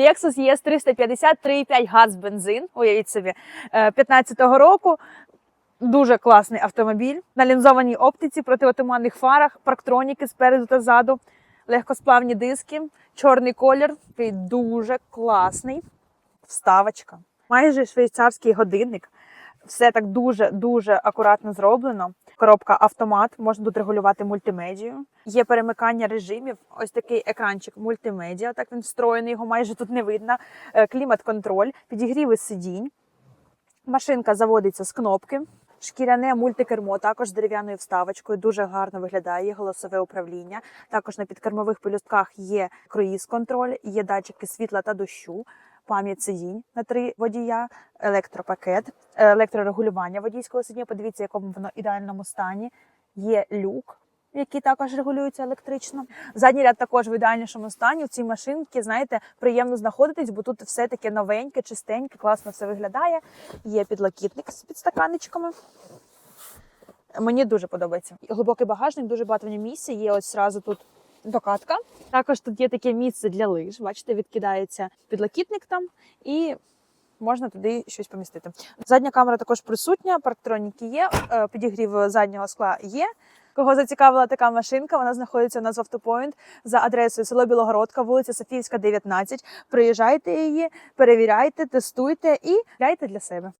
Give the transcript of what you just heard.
Lexus ES 350 3,5 газ бензин. Уявіть собі, 15-го року. Дуже класний автомобіль на лінзованій оптиці, протиотуманних фарах, парктроніки спереду та ззаду, легкосплавні диски, чорний колір, такий дуже класний. Вставочка. Майже швейцарський годинник. Все так дуже дуже акуратно зроблено. Коробка автомат, можна тут регулювати мультимедію. Є перемикання режимів. Ось такий екранчик мультимедіа. Так він встроєний, його майже тут не видно. Е, Клімат-контроль, підігріви сидінь. Машинка заводиться з кнопки. Шкіряне мультикермо також з дерев'яною вставочкою. Дуже гарно виглядає голосове управління. Також на підкермових пелюстках є круїз-контроль, є датчики світла та дощу, пам'ять сидінь на три водія, електропакет, електрорегулювання водійського сидіння. Подивіться, якому воно ідеальному стані. Є люк. Який також регулюється електрично. Задній ряд також в ідеальнішому стані. В цій машинці, знаєте, приємно знаходитись, бо тут все таке новеньке, чистеньке, класно все виглядає. Є підлокітник з підстаканечками. Мені дуже подобається. Глибокий багажник, дуже багато в місця. Є ось зразу тут докатка. Також тут є таке місце для лиж. Бачите, відкидається підлокітник там і можна туди щось помістити. Задня камера також присутня, парктроніки є, е, підігрів заднього скла є. Кого зацікавила така машинка, вона знаходиться у нас в автопоінт за адресою село Білогородка, вулиця Софіївська, 19. Приїжджайте її, перевіряйте, тестуйте і глядайте для себе.